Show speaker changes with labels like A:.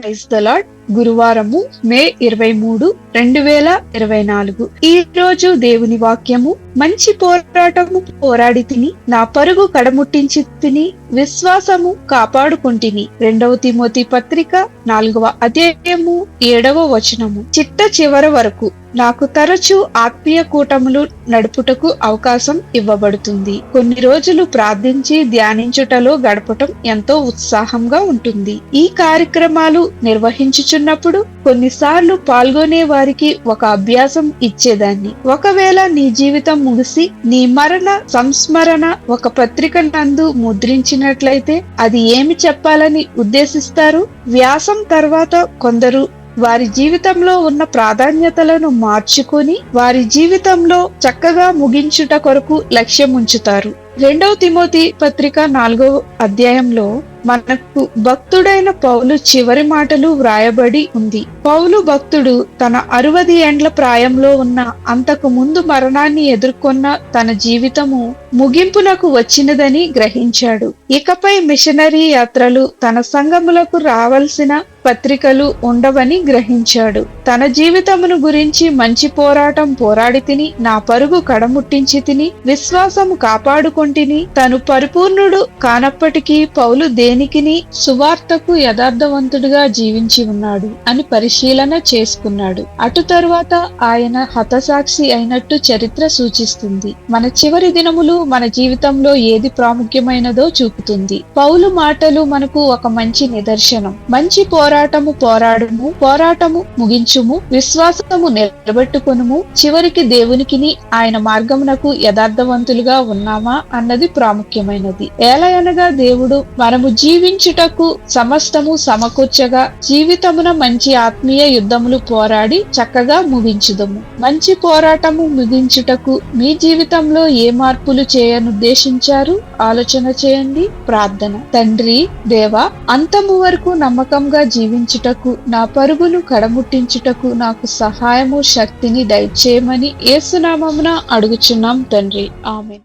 A: Praise the Lord. గురువారము మే ఇరవై మూడు రెండు వేల ఇరవై నాలుగు. ఈ రోజు దేవుని వాక్యము మంచి పోరాటము పోరాడి తిని నా పరుగు కడముట్టించి తిని విశ్వాసము కాపాడుకుంటిని. రెండవ తిమోతి పత్రిక నాలుగవ అధ్యాయము ఏడవ వచనము. చిట్ట చివర వరకు నాకు తరచూ ఆత్మీయ కూటములు నడుపుటకు అవకాశం ఇవ్వబడుతుంది. కొన్ని రోజులు ప్రార్థించి ధ్యానించుటలో గడపటం ఎంతో ఉత్సాహంగా ఉంటుంది. ఈ కార్యక్రమాలు నిర్వహించుచు చేస్తున్నప్పుడు కొన్నిసార్లు పాల్గొనే వారికి ఒక అభ్యాసం ఇచ్చేదాన్ని. ఒకవేళ నీ జీవితం ముగిసి నీ మరణ సంస్మరణ ఒక పత్రిక నందు ముద్రించినట్లయితే అది ఏమి చెప్పాలని ఉద్దేశిస్తారు? వ్యాసం తర్వాత కొందరు వారి జీవితంలో ఉన్న ప్రాధాన్యతలను మార్చుకొని వారి జీవితంలో చక్కగా ముగించుట కొరకు లక్ష్యం ఉంచుతారు రెండవ తిమోతి పత్రిక నాలుగవ అధ్యాయంలో మనకు భక్తుడైన పౌలు చివరి మాటలు వ్రాయబడి ఉంది. పౌలు భక్తుడు తన అరవది ఏండ్ల ప్రాయంలో ఉన్న అంతకు ముందు మరణాన్ని ఎదుర్కొన్న తన జీవితము ముగింపునకు వచ్చినదని గ్రహించాడు. ఇకపై మిషనరీ యాత్రలు తన సంఘములకు రావలసిన పత్రికలు ఉండవని గ్రహించాడు. తన జీవితమును గురించి మంచి పోరాటం పోరాడి తిని నా పరుగు కడముట్టించి తిని విశ్వాసము కాపాడుకొంటిని తను పరిపూర్ణుడు కానప్పటికీ పౌలు దేనికిని సువార్తకు యథార్థవంతుడిగా జీవించి ఉన్నాడు అని పరిశీలన చేసుకున్నాడు. అటు తరువాత ఆయన హతసాక్షి అయినట్టు చరిత్ర సూచిస్తుంది. మన చివరి దినములు మన జీవితంలో ఏది ప్రాముఖ్యమైనదో చూపుతుంది. పౌలు మాటలు మనకు ఒక మంచి నిదర్శనం. మంచి పోరాటము పోరాడుము పోరాటము ముగించుము విశ్వాసము నిలబెట్టుకొనుము చివరికి దేవునికిని ఆయన మార్గమునకు యథార్థవంతులుగా ఉన్నామా అన్నది ప్రాముఖ్యమైనది. ఏలయనగా దేవుడు మనము జీవించుటకు సమస్తము సమకూర్చగా జీవితమున మంచి ఆత్మీయ యుద్ధములు పోరాడి చక్కగా ముగించుదము. మంచి పోరాటము ముగించుటకు మీ జీవితంలో ఏ మార్పులు చేయనుద్దేశించారు? ఆలోచన చేయండి ప్రార్థన. తండ్రి దేవా అంతము వరకు నమ్మకంగా జీవించుటకు నా పరుగును కడముట్టించుటకు నాకు సహాయము శక్తిని దయచేయమని ఏసునామమున అడుగుచున్నాం తండ్రి. ఆమె